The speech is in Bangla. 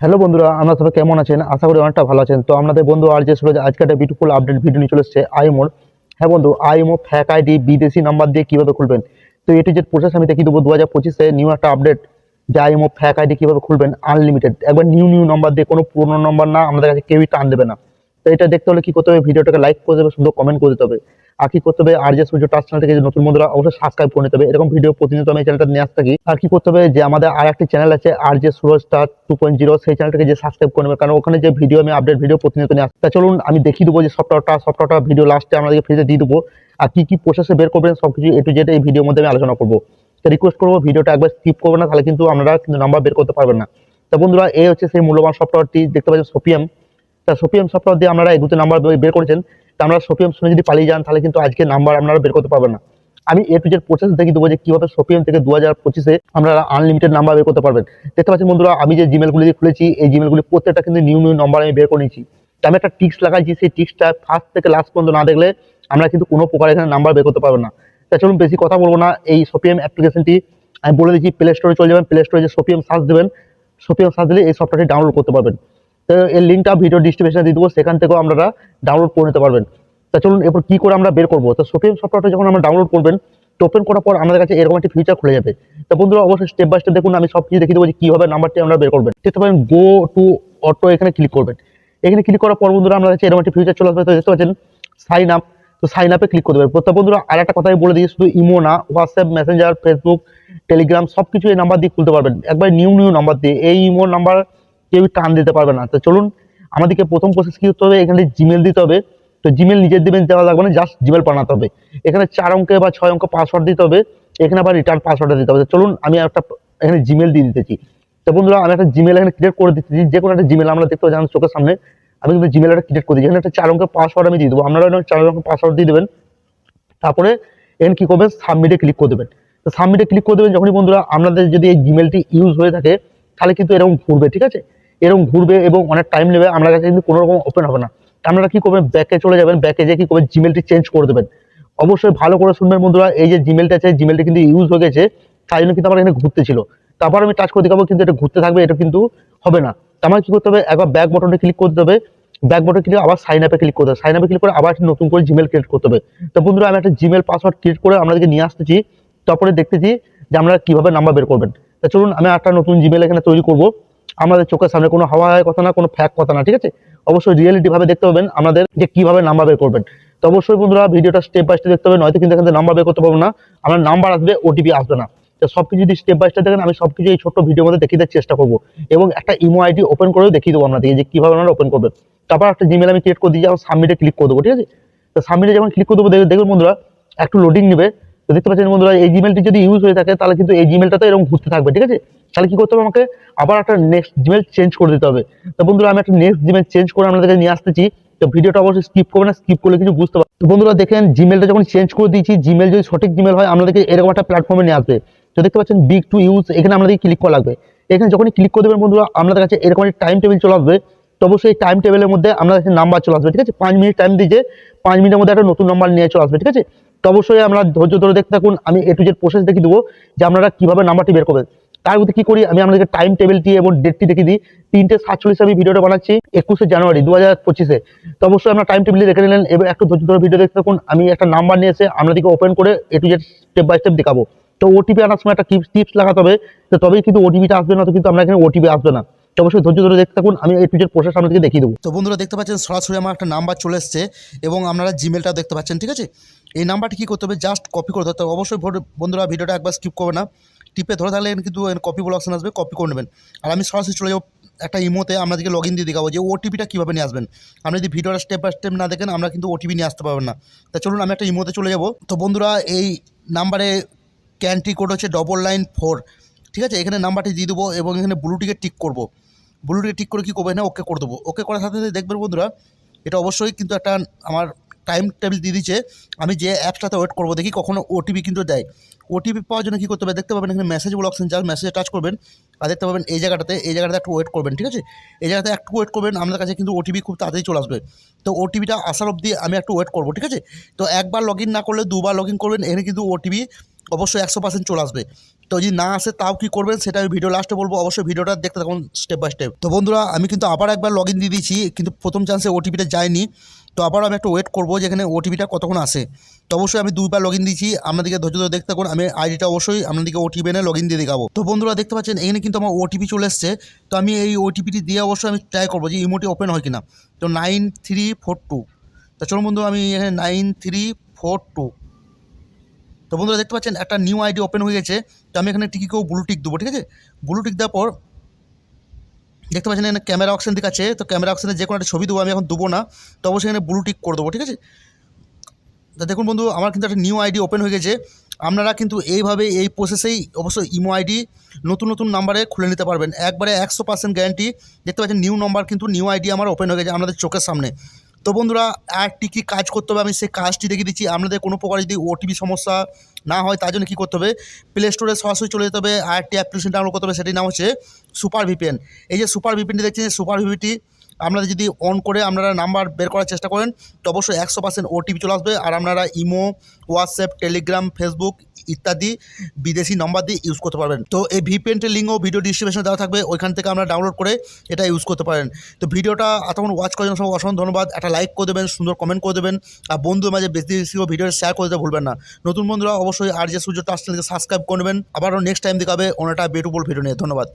হ্যালো বন্ধুরা, আমরা সবাই কেমন আছেন? আশা করি অনেকটা ভালো আছেন। তো আমাদের বন্ধু আর যে সুরজ আজকে একটা বিউটিফুল আপডেট ভিডিও নিয়ে চলে এসেছে আইমোর হ্যাঁ বন্ধু আইমো ফ্যাক আইডি বিদেশি নাম্বার দিয়ে কীভাবে খুলবেন? তো এটি যে প্রসেস আমি দেখিয়ে দেবো। দু হাজার পঁচিশে নিউ একটা আপডেট যে আইমো ফ্যাক আইডি কীভাবে খুলবেন? আনলিমিটেড একবার নিউ নিউ নাম্বার দিয়ে, কোনো পুরোনো নাম্বার না, আমাদের কাছে কেউই টান দেবে না। তো এটা দেখতে হলে কি করতে হবে? ভিডিওটাকে লাইক করে দেবে সুন্দর কমেন্ট করে দিতে হবে। আর কি করতে হবে? আর যে সূর্য টাচ চ্যানেল থেকে যে নতুন বন্ধুরা অবশ্যই সাবস্ক্রাইব করে নিতে হবে। এরকম ভিডিও প্রতিনিয়ত আমি চ্যানেলটা নিয়ে আসতে থাকি। আর কি করতে হবে? যে আমাদের আর একটি চ্যানেল আছে আর যে Suraj star two point zero সেই চ্যানেলটাকে যে সাবস্ক্রাইব করে নেবে। কারণ ওখানে যে ভিডিও আমি আপডেট ভিডিও প্রতিনিয়ত নিয়ে আসতে চলুন, আমি দেখিয়ে দেবো যে সফটওয়্যারটা সফটওয়্যারটা ভিডিও লাস্টে আমাদেরকে ফ্রিতে দিয়ে দেবো। আর কি কি প্রসেসে বের করবেন, সবকিছু এ টু জেড এই ভিডিওর মধ্যে আমি আলোচনা করব। তো রিকোয়েস্ট করব ভিডিওটা একবার স্কিপ করবে না, তাহলে কিন্তু আপনারা কিন্তু নাম্বার বের করতে পারবেন না। তো বন্ধুরা, এই হচ্ছে সেই মূল্যবান সফটওয়্যারটি দেখতে পাচ্ছেন সোপিএম তা সোপিএম সফটওয়্যার দিয়ে আপনারা দুটো নাম্বার বের করেছেন। তা আমরা সোপিএম শুনে যদি পালিয়ে যান, তাহলে কিন্তু আজকে নাম্বার আপনারা বের করতে পারবেন না। আমি এ টু জেড প্রসেস দেখি দেবো যে কীভাবে সোপিএম থেকে দু হাজার পঁচিশে আমরা আনলিমিটেড নাম্বার বের করতে পারবেন। দেখতে পাচ্ছেন বন্ধুরা, আমি যে জিমেলগুলি দিয়ে খুলেছি, এই জিমেলগুলি প্রত্যেকটা কিন্তু নিউ নিউ নাম্বার আমি বের করে নিয়েছি। আমি একটা টিক্স লাগাইছি সেই টিক্সটা ফার্স্ট থেকে লাস্ট পর্যন্ত না দেখলে আমরা কিন্তু কোনো প্রকার এখানে নাম্বার বের করতে পারব না। তা চলুন বেশি কথা বলব না, এই সোপিএম অ্যাপ্লিকেশনটি আমি বলে দিচ্ছি প্লে স্টোরে চলে যাবেন প্লে স্টোরে যে সোপিএম সার্চ দেবেন সোপিএম সার্চ দিলে এই সফটওয়্যারটি ডাউনলোড করতে পারবেন। এর লিঙ্কটা ভিডিও ডিসক্রিপশনে দিয়ে দেবো, সেখান থেকেও আপনারা ডাউনলোড করে নিতে পারবেন। তা চলুন, এরপর কী করে আমরা বের করব? তো সোপিএম সফটওয়্যারটা যখন আমরা ডাউনলোড করবেন, তো ওপেন করার পর আমাদের কাছে এরকম একটি ফিচার খুলে যাবে। তো বন্ধুরা, অবশ্যই স্টেপ বাই স্টেপ দেখুন, আমি সব কিছু দেখিয়ে দেবো যে কীভাবে নাম্বারটি আমরা বের করবেন। দেখতে পারেন গো টু অটো এখানে ক্লিক করবেন। এখানে ক্লিক করার পর বন্ধুরা, আমাদের কাছে এরকম একটি ফিচার চলে আসবে, তো দেখতে পাচ্ছেন সাইন আপ তো সাইন আপে ক্লিক করতে পারবেন। তো বন্ধুরা, আর একটা কথা বলে দিই, শুধু ইমো না হোয়াটসঅ্যাপ মেসেঞ্জার ফেসবুক টেলিগ্রাম সব কিছু এই নাম্বার দিয়ে খুলতে পারবেন। একবার নিউ নিউ নাম্বার দিয়ে, এই ইমো নাম্বার কেউ টান দিতে পারবে না। তো চলুন, আমাদেরকে প্রথম প্রসেস কি করতে হবে? এখানে জিমেল দিতে হবে। তো জিমেল নিজের দিবেন, দেওয়া লাগবে না জাস্ট জিমেল বানাতে হবে। এখানে চার অঙ্কে বা ছয় অঙ্ক পাসওয়ার্ড দিতে হবে। এখানে আবার রিটার্ন পাসওয়ার্ড দিতে হবে। চলুন, আমি একটা এখানে জিমেল দিয়ে দিতেছি। তো বন্ধুরা, আমি একটা জিমেল এখানে ক্রিয়েট করে দিতেছি। যে কোনো একটা জিমেল আমরা দেখতে পাচ্ছি চোখের সামনে। আমি কিন্তু জিমেল একটা ক্রিয়েট করে দিচ্ছি এখানে একটা চার অঙ্কের পাসওয়ার্ড আমি দিয়ে দেবো। আপনারা চার অঙ্কের পাসওয়ার্ড দিয়ে দেবেন। তারপরে, এখানে কি করবেন? সাবমিটে ক্লিক করে দেবেন। তো সাবমিটে ক্লিক করে দেবেন যখনই বন্ধুরা, আপনাদের যদি এই জিমেলটি ইউজ হয়ে থাকে, তাহলে কিন্তু এরকম ঘুরবে, ঠিক আছে? এরকম ঘুরবে এবং অনেক টাইম নেবে আপনার কাছে কিন্তু কোনো রকম ওপেন হবে না। আপনারা কি করবেন? ব্যাকে চলে যাবেন ব্যাকে যেয়ে কি করবেন? জিমেলটি চেঞ্জ করে দেবেন। অবশ্যই ভালো করে শুনবেন বন্ধুরা, এই যে জিমেলটা আছে জিমেলটা কিন্তু ইউজ হয়ে গেছে, তাই জন্য কিন্তু আমার এখানে ঘুরতে ছিল। তারপর আমি টাচ করে দেখাবো, কিন্তু এটা ঘুরতে থাকবে, এটা কিন্তু হবে না। আমার কি করতে হবে? একবার ব্যাক বটনে ক্লিক করতে হবে। ব্যাক বটনে ক্লিক আবার সাইন আপে ক্লিক করতে হবে। সাইন আপে ক্লিক করে আবার নতুন করে জিমেল ক্রিয়েট করতে হবে। তো বন্ধুরা, আমি একটা জিমেল পাসওয়ার্ড ক্রিয়েট করে আপনাদেরকে নিয়ে আসতেছি। তারপরে দেখতেছি যে আমরা কীভাবে নাম্বার বের করবেন। তা চলুন, আমি একটা নতুন জিমেল এখানে তৈরি করব। আমাদের চোখের সামনে কোনো হাওয়া হয় কথা না, কোনো ফ্যাক কথা না, ঠিক আছে? অবশ্যই রিয়েলিটি ভাবে দেখতে পাবেন আমাদের যে কীভাবে নাম্বার বের করবেন। তো অবশ্যই বন্ধুরা, ভিডিওটা স্টেপ বাই স্টেপ দেখতে হবে নয়তো কিন্তু এখান নাম্বার বের করতে পারব না। আমার নাম্বার আসবে ওটিপি আসবে না। তো সব কিছু যদি স্টেপ বাই স্টেপ দেখেন, আমি সব কিছু এই ছোট্ট ভিডিওর মধ্যে দেখিয়ে দেওয়ার চেষ্টা করব। এবং একটা ইমো আইডি ওপেন করেও দেখিয়ে দেবো আপনাদেরকে যে কীভাবে আপনারা ওপেন করবেন। তারপর একটা জিমেল আমি ক্রিয়েট করে দিয়ে আমার সাবমিটে ক্লিক করে দেবো, ঠিক আছে? তো সাবমিটে যখন ক্লিক করে দেবো দেখবে- দেখবেন বন্ধুরা, একটু লোডিং নেবে। তো দেখতে পাচ্ছেন বন্ধুরা, এই জিমেলটি যদি ইউজ হয়ে থাকে, তাহলে কিন্তু এই জিমেলটাতে এরকম ঘুরতে থাকবে, ঠিক আছে? তাহলে কি করতে হবে আমাকে? আবার একটা নেক্সট জিমেল চেঞ্জ করে দিতে হবে। তো বন্ধুরা, আমি একটা নেক্সট জিমেল চেঞ্জ করে আপনাদেরকে নিয়ে আসতেছি। তো ভিডিওটা অবশ্যই স্কিপ করবে না স্কিপ করলে কিছু বুঝতে পারবে তো বন্ধুরা, দেখেন জিমেলটা যখন চেঞ্জ করে দিয়েছি জিমেল যদি সঠিক জিমেল হয়, আপনাদেরকে এরকম একটা প্ল্যাটফর্মে নিয়ে আসবে। তো দেখতে পাচ্ছেন বিগ টু ইউজ এখানে আপনাদেরকে ক্লিক করা লাগবে। এখানে যখনই ক্লিক করে দেবেন বন্ধুরা, আপনাদের কাছে এরকম একটা টাইম টেবিল চলে আসবে। তো অবশ্যই টাইম টেবিলের মধ্যে আপনাদের কাছে নাম্বার চলে আসবে, ঠিক আছে? পাঁচ মিনিট টাইম দিয়েছে পাঁচ মিনিটের মধ্যে একটা নতুন নাম্বার নিয়ে চলে আসবে, ঠিক আছে? তো অবশ্যই আমরা ধৈর্য ধরে দেখতে থাকুন, আমি এ টু জেড প্রসেস দেখিয়ে দেবো যে আপনারা কীভাবে নাম্বারটি বের করবেন। তার মধ্যে কি করি, আমি আপনাদেরকে টাইম টেবিলটি এবং ডেটটি দেখিয়ে দিই। তিনটে সাতচল্লিশে আমি ভিডিওটা বানাচ্ছি, একুশে জানুয়ারি দু হাজার পঁচিশে। তো অবশ্যই আপনার টাইম টেবিলে দেখে নিলেন, এবার একটু ধৈর্য ধরে ভিডিও দেখতে থাকুন। আমি একটা নাম্বার নিয়ে এসে আপনাদেরকে ওপেন করে A to Z step by step দেখাবো। তো ওটিপি আনার সময় একটা টিপস লাগাতে হবে, তো তবেই কিন্তু ওটিপিটা আসবে না তো কিন্তু আমরা এখানে ওটিপি আসবে না। তো অবশ্যই ধৈর্য ধরে দেখতে থাকুন, আমি এই টুজের প্রসেস আপনাদেরকে দেখিয়ে দেবো। তো বন্ধুরা দেখতে পাচ্ছেন, সরাসরি আমার একটা নাম্বার চলে এসছে এবং আপনারা জিমেলটা দেখতে পাচ্ছেন, ঠিক আছে? এই নাম্বারটি কী করতে হবে? জাস্ট কপি করতে হবে। অবশ্যই বন্ধুরা ভিডিওটা একবার স্কিপ করবে না। টিপে ধরে থাকলে কিন্তু কপি বলে অপশান আসবে কপি করে নেবেন। আর আমি সরাসরি চলে যাব একটা ইমোতে আপনাদেরকে লগ ইন দিয়ে দেখাবো যে ওটিপিটা কীভাবে নিয়ে আসবেন। আপনি যদি ভিডিওটা স্টেপ বাই স্টেপ না দেখেন, আমরা কিন্তু ওটিপি নিয়ে আসতে পারবেন না। তা চলুন, আমি একটা ইমোতে চলে যাব। তো বন্ধুরা, এই নাম্বারে ক্যান্ট্রি কোড হচ্ছে ডবল নাইন ফোর ঠিক আছে? এখানে নাম্বারটি দিয়ে দেবো এবং এখানে ব্লুটিকে টিক করব। ব্লুটিকে ঠিক করে কী করব? না ওকে করে দেবো। ওকে করার সাথে সাথে দেখবেন বন্ধুরা, এটা অবশ্যই কিন্তু একটা আমার টাইম টেবিল দিয়ে দিচ্ছে আমি যে অ্যাপসটাতে ওয়েট করব, দেখি কখনো ওটিপি কিন্তু দেয়। ওটিপি পাওয়ার জন্য কী করতে হবে? দেখতে পাবেন এখানে মেসেজ বলে অপশন যার মেসেজে টাচ করবেন। আর দেখতে পাবেন এই জায়গাটাতে এই জায়গাটাতে একটু ওয়েট করবেন, ঠিক আছে? এই জায়গাতে একটু ওয়েট করবেন আপনার কাছে কিন্তু ওটিপি খুব তাড়াতাড়ি চলে আসবে। তো ওটিপিটা আসার অবধি আমি একটু ওয়েট করব, ঠিক আছে? তো একবার লগ না করলে দুবার লগ করবেন, এখানে কিন্তু ওটিপি অবশ্যই একশো পার্সেন্ট চলে আসবে। তো যদি না আসে, তাও কি করবেন? সেটা আমি ভিডিও লাস্টে বলব। অবশ্যই ভিডিওটা দেখতে থাকুন স্টেপ বাই স্টেপ তো বন্ধুরা, আমি কিন্তু আবার একবার লগ ইন দিয়ে দিয়েছি, কিন্তু প্রথম চান্সে ওটিপিটা যায়নি। তো আবার আমি একটু ওয়েট করব যেখানে ওটিপিটা কতক্ষণ আসে। তো অবশ্যই আমি দুইবার লগ ইন দিয়েছি। আপনাদেরকে ধৈর্য ধরে দেখতে আমি আইডিটা অবশ্যই আপনাদেরকে ওটিপি এনে লগ ইন দিয়ে দেখাবো। তো বন্ধুরা, দেখতে পাচ্ছেন, এখানে কিন্তু আমার ওটিপি চলে এসছে। তো আমি এই ওটিপিটি দিয়ে অবশ্যই আমি ট্রাই করব যে ইমোটি ওপেন হয় কিনা। তো নাইন থ্রি ফোর টু তো চলুন বন্ধু আমি এখানে নাইন থ্রি ফোর টু তো বন্ধুরা দেখতে পাচ্ছেন, একটা নিউ আইডি ওপেন হয়ে গেছে। তো আমি এখানে টিকিকেও ব্লু টিক দেবো, ঠিক আছে? ব্লু টিক দেওয়ার পর দেখতে পাচ্ছেন, এখানে ক্যামেরা অপশান দেখাচ্ছে। তো ক্যামেরা অপশানে যে কোনো একটা ছবি দেবো, আমি এখন দেবো না। তো অবশ্যই এখানে ব্লু টিক করে দেবো, ঠিক আছে? তো দেখুন বন্ধু, আমার কিন্তু একটা নিউ আইডি ওপেন হয়ে গেছে। আপনারা কিন্তু এইভাবে এই প্রসেসেই অবশ্যই ইমো আইডি নতুন নতুন নাম্বারে খুলে নিতে পারবেন। একবারে একশো পার্সেন্ট গ্যারান্টি দেখতে পাচ্ছেন নিউ নাম্বার কিন্তু নিউ আইডি আমার ওপেন হয়ে গেছে আপনাদের চোখের সামনে। তো বন্ধুরা আরটি কী কাজ করতে হবে? আমি সেই কাজটি দেখে দিচ্ছি। আপনাদের কোনো প্রকার যদি ওটিপি সমস্যা না হয়, তার জন্য কী করতে হবে? প্লে স্টোরে সরাসরি চলে যেতে হবে। আরটি অ্যাপ্লিকেশন ডাউনলোড করতে হবে। সেটির নাম হচ্ছে সুপার ভিপিএন এই যে সুপার ভিপিএনটি দেখছেন সুপার ভিপিটি আপনারা যদি অন করে আপনারা নাম্বার বের করার চেষ্টা করেন, তো অবশ্যই একশো পার্সেন্ট ওটিপি চলে আসবে। আর আপনারা ইমো হোয়াটসঅ্যাপ টেলিগ্রাম ফেসবুক ইত্যাদি বিদেশি নাম্বার দিয়ে ইউজ করতে পারবেন। তো এই ভিপিএনটির লিঙ্কও ভিডিও ডিসক্রিপশনে দেওয়া থাকবে, ওইখান থেকে আপনারা ডাউনলোড করে এটা ইউজ করতে পারেন। তো ভিডিওটা এতক্ষণ ওয়াচ করার জন্য সব অসংখ্য ধন্যবাদ। একটা লাইক করে দেবেন, সুন্দর কমেন্ট করে দেবেন। আর বন্ধুদের মাঝে বেশি বেশি ভিডিও শেয়ার করে দিতে ভুলবেন না। নতুন বন্ধুরা অবশ্যই আর যে সূর্য টাচ সাবস্ক্রাইব করবেন আবারও নেক্সট টাইম দেখাবে অনেকটা বিউটিফুল ভিডিও নিয়ে। ধন্যবাদ।